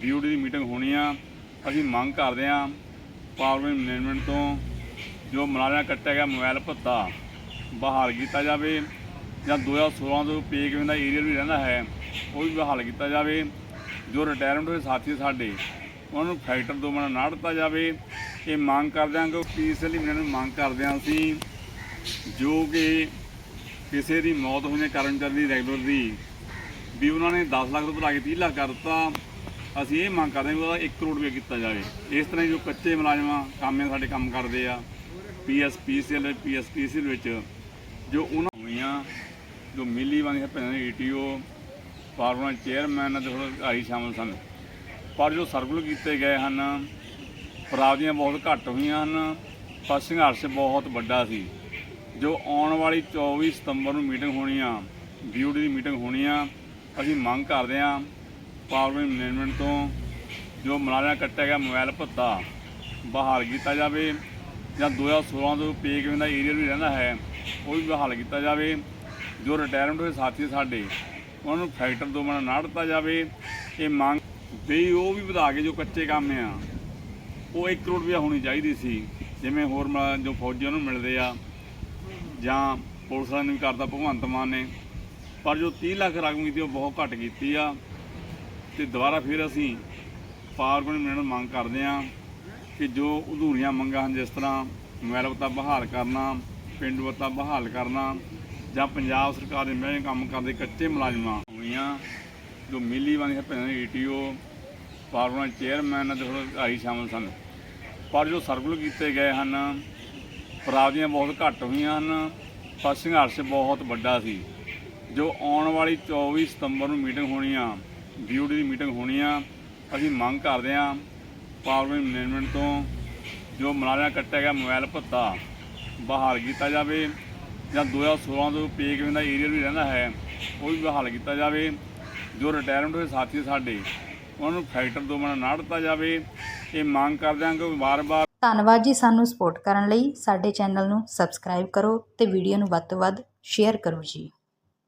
ਬੀਓਡੀ ਦੀ meeting ਹੋਣੀ ਆ। ਅਸੀਂ ਮੰਗ ਕਰਦੇ ਆ ਪਾਵਰ ਮੈਨੇਜਮੈਂਟ ਤੋਂ ਜੋ ਮੁਲਾਜ਼ਮ ਕੱਟਿਆ ਗਿਆ ਮੋਬਾਈਲ ਭੱਤਾ, ਬਹਾਲ ਕੀਤਾ ਜਾਵੇ ਜਾਂ 2016 ਤੋਂ ਪੇ ਕਿਵੇਂ ਦਾ ਏਰੀਆ ਵੀ ਰਹਿੰਦਾ ਹੈ, ਉਹ ਵੀ ਬਹਾਲ ਕੀਤਾ ਜਾਵੇ। ਜੋ ਰਿਟਾਇਰਮੈਂਟ ਹੋਏ ਸਾਥੀ ਸਾਡੇ, ਉਹਨਾਂ ਨੂੰ ਫੈਕਟਰ ਦੋ ਮਣਾ ਨਾ ਦਿੱਤਾ ਜਾਵੇ। ਇਹ ਮੰਗ ਕਰਦੇ ਹਾਂ ਕਿ ਪੀਐਸਐਲ ਦੀ ਨੂੰ ਮੰਗ ਕਰਦੇ ਹਾਂ ਅਸੀਂ ਜੋ ਕਿ ਕਿਸੇ ਦੀ ਮੌਤ ਹੋਣ ਦੇ ਕਰਮਚਾਰੀ ਦੀ ਰੈਗੂਲਰ ਦੀ, ਵੀ ਉਹਨਾਂ ਨੇ 10 ਲੱਖ ਤੋਂ ਵਧਾ ਕੇ 30 ਲੱਖ ਕਰ ਦਿੱਤਾ। ਅਸੀਂ ਇਹ ਮੰਗ ਕਰਦੇ ਹਾਂ ਕਿ ਉਹਦਾ 1 ਕਰੋੜ ਰੁਪਏ ਕੀਤਾ ਜਾਵੇ। ਇਸ ਤਰ੍ਹਾਂ ਹੀ ਜੋ ਕੱਚੇ ਮੁਲਾਜ਼ਮਾਂ ਕਾਮੇ ਸਾਡੇ ਕੰਮ ਕਰਦੇ ਆ ਪੀਐਸ ਪੀਸੀਐਲ ਪੀਐਸ ਪੀਸੀਐਲ ਵਿੱਚ, ਜੋ ਉਹਨਾਂ ਹੋਈਆਂ, ਜੋ ਮਿਲੀ ਵਾਂਗ ਭੈਣਾਂ ਦੇ ਈਟੀਓ ਫਾਰਮਰ, ਚੇਅਰਮੈਨ ਅਤੇ ਹੋਰ ਅਧਿਕਾਰੀ ਸ਼ਾਮਲ ਸਨ। ਪਰ ਜੋ ਸਰਕਲ ਕੀਤੇ ਗਏ ਹਨ ਪ੍ਰਾਪਤੀਆਂ ਬਹੁਤ ਘੱਟ ਹੋਈਆਂ ਹਨ, ਪਰ ਸੰਘਰਸ਼ ਬਹੁਤ ਵੱਡਾ ਸੀ। ਜੋ ਆਉਣ ਵਾਲੀ 24 ਸਤੰਬਰ ਨੂੰ ਮੀਟਿੰਗ ਹੋਣੀ ਆ ਬੀਓਡੀ ਦੀ ਮੀਟਿੰਗ ਹੋਣੀ ਆ, ਅਸੀਂ ਮੰਗ ਕਰਦੇ ਆ ਪਾਵਰ ਮੈਨੇਜਮੈਂਟ ਤੋਂ ਜੋ ਮੁਲਾਜ਼ਮ ਕੱਟਿਆ ਗਿਆ ਮੋਬਾਈਲ ਭੱਤਾ, ਬਹਾਲ ਕੀਤਾ ਜਾਵੇ ਜਾਂ 2016 ਤੋਂ ਪੇ ਕਿਵੇਂ ਦਾ ਏਰੀਆ ਵੀ ਰਹਿੰਦਾ ਹੈ, ਉਹ ਵੀ ਬਹਾਲ ਕੀਤਾ ਜਾਵੇ। ਜੋ ਰਿਟਾਇਰਮੈਂਟ ਹੋਏ ਸਾਥੀ ਸਾਡੇ, ਉਹਨਾਂ ਨੂੰ ਫੈਕਟਰ ਦੋ ਮਣਾ ਨਾ ਦਿੱਤਾ ਜਾਵੇ। ਇਹ ਮੰਗ ਵੀ ਉਹ ਵੀ ਵਧਾ ਕੇ ਜੋ ਕੱਚੇ ਕੰਮ ਆ, ਉਹ 1 ਕਰੋੜ ਰੁਪਇਆ ਹੋਣੀ ਚਾਹੀਦੀ ਸੀ। ਜਿਵੇਂ ਹੋਰ ਮ- ਜੋ ਫੌਜੀਆਂ ਨੂੰ ਮਿਲਦੇ ਆ, ਜਾਂ ਪੁਲਿਸ ਵਾਲਿਆਂ ਨੂੰ ਵੀ ਕਰਦਾ ਭਗਵੰਤ ਮਾਨ ਨੇ। ਪਰ ਜੋ 30 ਲੱਖ ਰਕਮ ਕੀਤੀ, ਉਹ ਬਹੁਤ ਘੱਟ ਕੀਤੀ ਆ। ਤੇ ਦੁਬਾਰਾ ਫਿਰ ਅਸੀਂ ਪਾਵਰ ਮਿਲਣ ਨੂੰ ਮੰਗ ਕਰਦੇ ਹਾਂ ਕਿ ਜੋ ਅਧੂਰੀਆਂ ਮੰਗਾਂ ਹਨ, ਜਿਸ ਤਰ੍ਹਾਂ ਮੋਬਾਈਲ ਵਤਾ ਬਹਾਲ ਕਰਨਾ, ਪਿੰਡ ਵਤਾ ਬਹਾਲ ਕਰਨਾ ਜਾਂ ਪੰਜਾਬ ਸਰਕਾਰ ਦੇ ਮਹਿਕਮੇ ਕੰਮ ਕਰਦੇ ਕੱਚੇ ਮੁਲਾਜ਼ਮਾਂ ਹੋਈਆਂ, ਜੋ ਮਿਲੀ ਵਾਂਗ ਭੈਣਾਂ ਦੇ ਈਟੀਓ ਪਾਵਰ ਚੇਅਰਮੈਨ ਅਤੇ ਹੋਰ ਅਧਿਕਾਰੀ ਸ਼ਾਮਲ ਸਨ। ਪਰ ਜੋ ਸਰਕਲ ਕੀਤੇ ਗਏ ਹਨ ਪ੍ਰਾਪਤੀਆਂ ਬਹੁਤ ਘੱਟ ਹੋਈਆਂ ਹਨ, ਪਰ ਸੰਘਰਸ਼ ਬਹੁਤ ਵੱਡਾ ਸੀ। ਜੋ ਆਉਣ ਵਾਲੀ 24 ਸਤੰਬਰ ਨੂੰ ਮੀਟਿੰਗ ਹੋਣੀ ਆ ਬੀਓਡੀ ਦੀ ਮੀਟਿੰਗ ਹੋਣੀ ਆ। ਅਸੀਂ ਮੰਗ ਕਰਦੇ ਆ ਪਾਵਰ ਮੈਨੇਜਮੈਂਟ ਤੋਂ ਜੋ ਮੁਲਾਜ਼ਮ ਕੱਟਿਆ ਗਿਆ ਮੋਬਾਈਲ ਭੱਤਾ, ਬਹਾਲ ਕੀਤਾ ਜਾਵੇ ਜਾਂ 2016 ਤੋਂ ਪੇ ਕਿਵੇਂ ਦਾ ਏਰੀਆ ਵੀ ਰਹਿੰਦਾ ਹੈ, ਉਹ ਵੀ ਬਹਾਲ ਕੀਤਾ ਜਾਵੇ। ਜੋ ਰਿਟਾਇਰਮੈਂਟ ਹੋਏ ਸਾਥੀ ਸਾਡੇ, ਉਹਨਾਂ ਨੂੰ ਫੈਕਟਰ ਤੋਂ ਮਣਾ ਨਾ ਦਿੱਤਾ ਜਾਵੇ। ਇਹ ਮੰਗ ਕਰਦੇ ਹਾਂ ਕਿ ਵਾਰ-ਵਾਰ ਧੰਨਵਾਦ ਜੀ ਸਾਨੂੰ ਸਪੋਰਟ ਕਰਨ ਲਈ। ਸਾਡੇ ਚੈਨਲ ਨੂੰ ਸਬਸਕ੍ਰਾਈਬ ਕਰੋ ਤੇ ਵੀਡੀਓ ਨੂੰ ਵੱਧ ਤੋਂ ਵੱਧ ਸ਼ੇਅਰ ਕਰੋ ਜੀ।